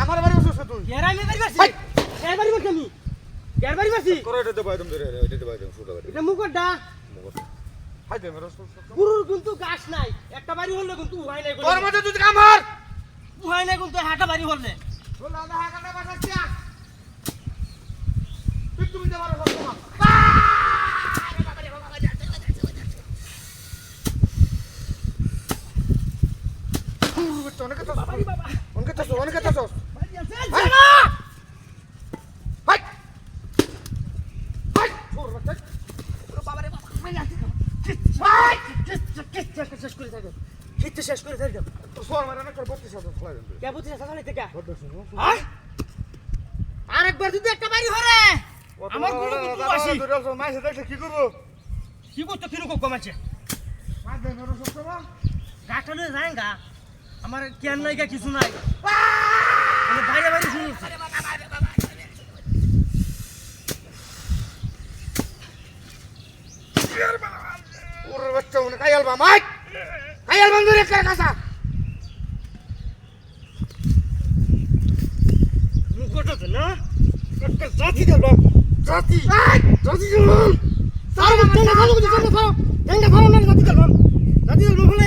আমার বাড়ি বসুস তুই কেরামি বাড়ি! কের বাড়ি মারছি আমি কের বাড়ি মারছি করে এটা দেবাই দম ধরে এটা দেবাই দম সুদা বাড়ি এটা মুখটা। হাই দে মেরো গুরুর কিন্তু গাছ একটা বাড়ি হলে কিন্তু উহাই নাই তোর মধ্যে তুই কামার উহাই নাই কিন্তু হাটা বাড়ি হল হলে বল দাদা হাকাটা বাসাচ্ছি তুই তুমি দেবার সব তোমার অনেক বাবা অনেক চাষ অনেক চাষ বাড়ি আছে হাই! না হাই হাই ছোট বাচ্চা বাবা রে বাবা বাড়ি আছে হাই কিচ্ছু কিচ্ছু শেষ করে থাকো কিচ্ছু শেষ করে তো সোয়ার মারা না করে বত্রিশ হাজার ফলাই দেন কে বুঝছিস সাথে থেকে বত্রিশ হ্যাঁ আরেকবার যদি একটা বাড়ি হরে আমার কোনো কিন্তু আসি মাইসে দেখলে কি করব কি করতো কিনো কোক কমাচ্ছে সময় গাছলে যায়গা আমার জ্ঞান নাই গা কিছু নাই বাইরে বাইরে শুরু ওর বাচ্চা মনে কাইয়াল বা মাইক কাইয়াল বন্ধু রে করে কাসা মুখটা তো না? একটা জাতি দেব জাতি। জাতি জুল সারা চলে ভালো করে চলে ভালো এঙ্গা ভালো না জাতি দেব। জাতি দেব হলে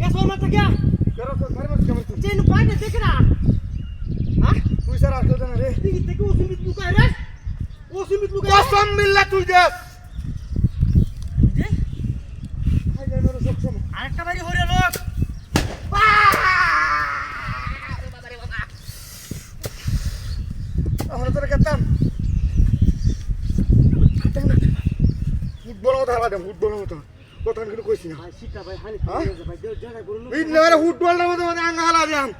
গ্যাস ওর মাথা গিয়া। চেন পাইতে দেখে না। হ্যাঁ? তুই স্যার আর কেউ জানে রে। দিকে থেকে ওসিমিত লুকায় রে? ওসিমিত লুকায় কসম মিল্লা তুই দে খাই যায় মেরে সব সময় আরেকটা বাড়ি হরে লোক আমরা তোরা খেতাম। ফুটবল মতো হালা দেম ফুটবল মতো। কথা কিন্তু কইছি না। হ্যাঁ? ফুটবলটার মতো মানে আঙ্গা হালা দিয়াম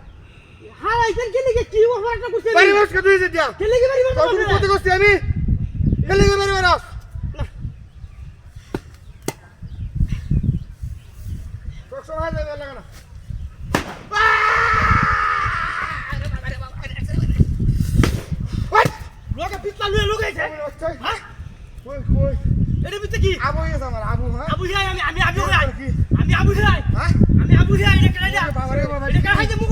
হারাই কেন কেন কি ওভার একটা করছে বাড়ি বসকে তুই যে দিয়া কি তোর কোনো ক্ষতি করছি আমি? গেলে গেলে বাড়ি বেরাস তোর সময় যাবে লাগে না। এটা কি? আবু আমার আবু হ্যাঁ? আবু যাই আমি আমি আবু যাই? আমি আবু যাই হ্যাঁ? আমি আবু যাই এটা কেন এটা কেন হাইতে মুকুট